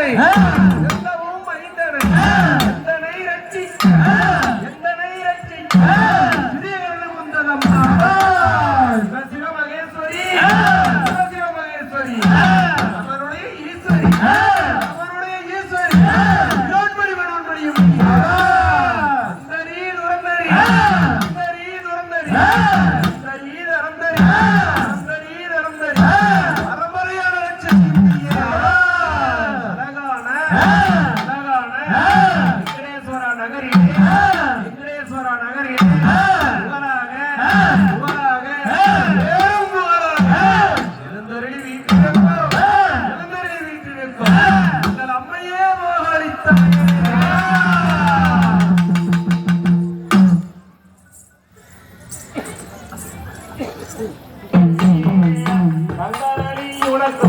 नाही. உனக்கு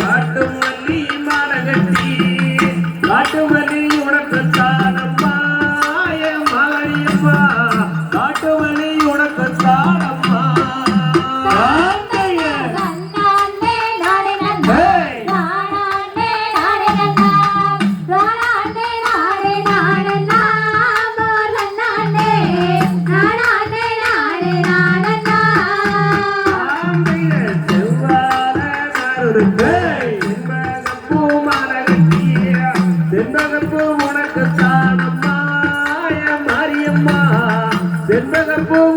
Sit for the pool.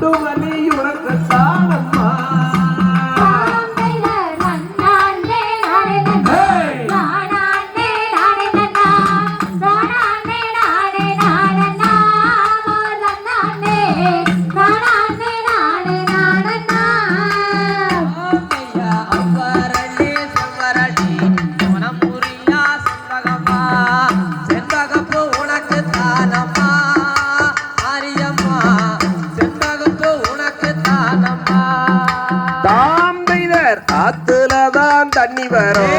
Doe தண்ணி வரும்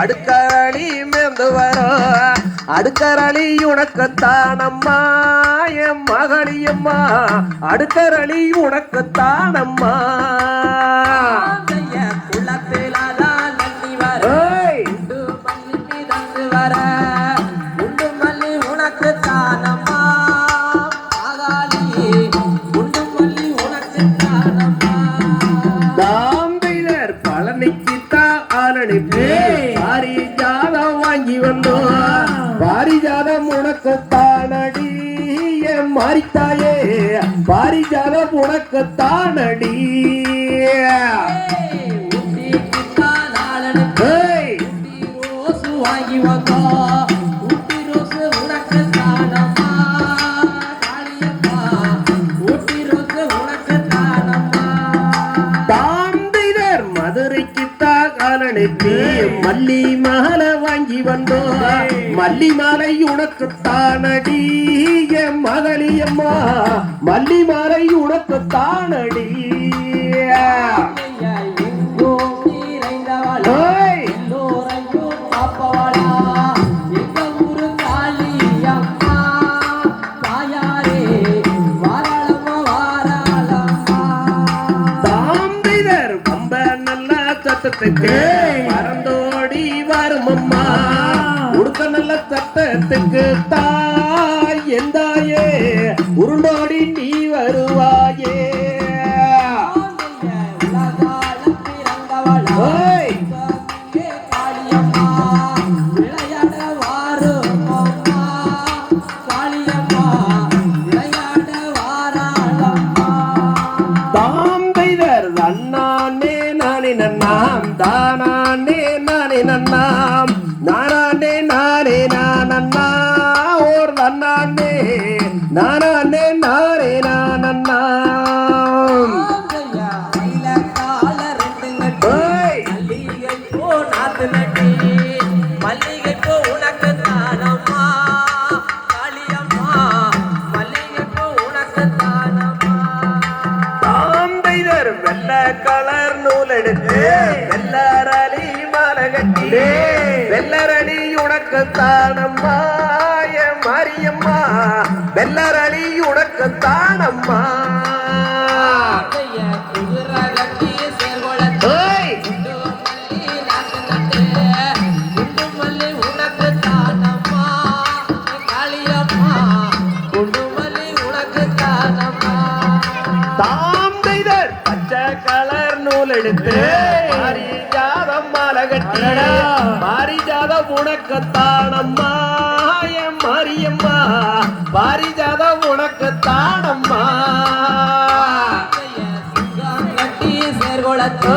அடுக்கரணி மேந்து வரும் அடுக்கரணி உனக்குத்தானம்மா என் மகளியம்மா அடுக்கரணி உனக்குத்தானம்மா. பாரிஜாதம் உனக்குத்தான் அடி வாங்கி வந்தோம் அனுப்பி மல்லி மாலை வாங்கி வந்தோம் மல்லி மாலை உனக்கு தானடி என் மகளியம்மா மல்லி மாலை உனக்கு தானடி ஐயா, சட்டத்துக்கு பறந்தோடி வரும் அம்மா உடுத்த நல்ல சட்டத்துக்கு தாய் எந்தாயே? உருண்டோடி நீ வருவாயே. ஆந்தைய உலகாலம் பிறந்தவளா தானானே நானே நானானே நானே நானண்ணா ஓர் நன்னானே. நானானே நானே நட்டு ஓய் மல்லிகை பூ உனக்கு தானம்மா என் மாரியம்மா வெள்ளரளி உனக்கு தானம்மா ஆந்தைய குதிரை கட்டி சேர்வளத்து ஓய் குண்டு மல்லி நாத்து நட்டு குண்டு மல்லி உனக்கு தானம்மா காளியம்மா குண்டு மல்லி உனக்கு தானம்மா தாம்பைதர் பச்சை கலர் நூல் எடுத்து பாரிஜாதம் மாலை கட்டி பாரிஜாதம் உனக்கு தானம்மா என் மாரியம்மா. பாரிஜாதம் உனக்கு தானம்மா ஆந்தைய சிங்கம் கட்டி சேர்வளத்து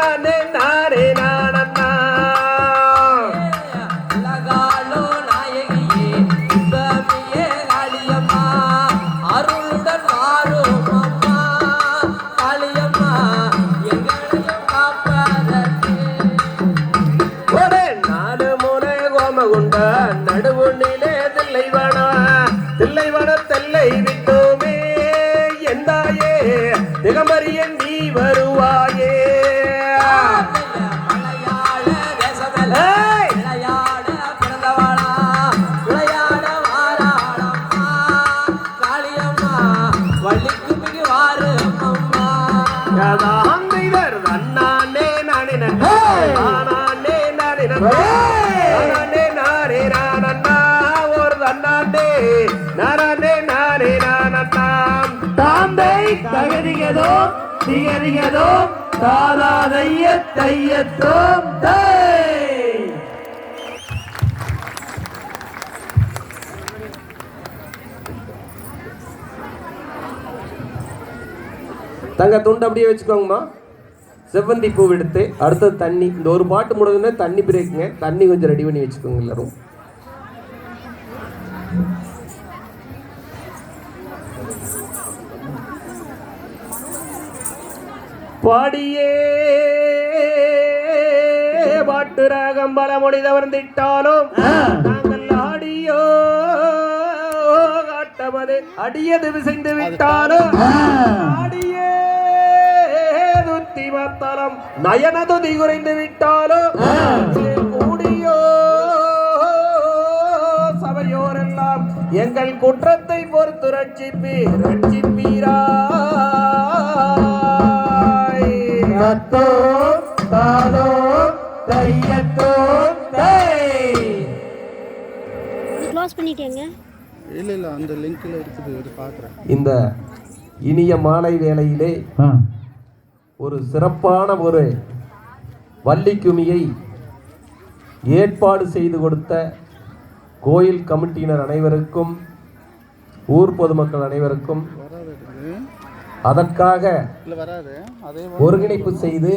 அம்மா கதாந்தைதர் அண்ணானே நானே நானே நானே நானே தந்தை தகதிகதோ திகதிகதோ தாதாதைய தங்க துண்டு அப்படியே வச்சுக்கோங்கம்மா. செவ்வந்தி பூ எடுத்து அடுத்தது தண்ணி. இந்த ஒரு பாட்டு முடிஞ்சுன்னா தண்ணி பிரேக்குங்க தண்ணி கொஞ்சம் ரெடி பண்ணி வச்சுக்கோங்க எல்லாரும். பாடியே. பாட்டு ராகம் பல மொழிதவர் திட்டாலும் நாங்கள் ஆடியோ காட்டமது. அடியது விசைந்து விட்டாலும் ஆடியே துத்தி மத்தலம் நயனதுதி குறைந்து விட்டாலும் கூடியோ சபையோரெல்லாம் எங்கள் குற்றத்தை பொறுத்து ரட்சிப்பீர். ரட்சிப்பீராய் தத்தோ தாதோ தையத்தோ தை க்ளோஸ் பண்ணிட்டேங்க. இல்லை இல்லை அந்த லிங்க்கில் இருக்குது இது பார்க்குறேன் இந்த இனிய மாலை வேளையிலே ஒரு சிறப்பான ஒரு வள்ளிக்குமியை ஏற்பாடு செய்து கொடுத்த கோயில் கமிட்டியினர் அனைவருக்கும் ஊர் பொதுமக்கள் அனைவருக்கும் அதற்காக இல்லை வராது. அதே ஒருங்கிணைப்பு செய்து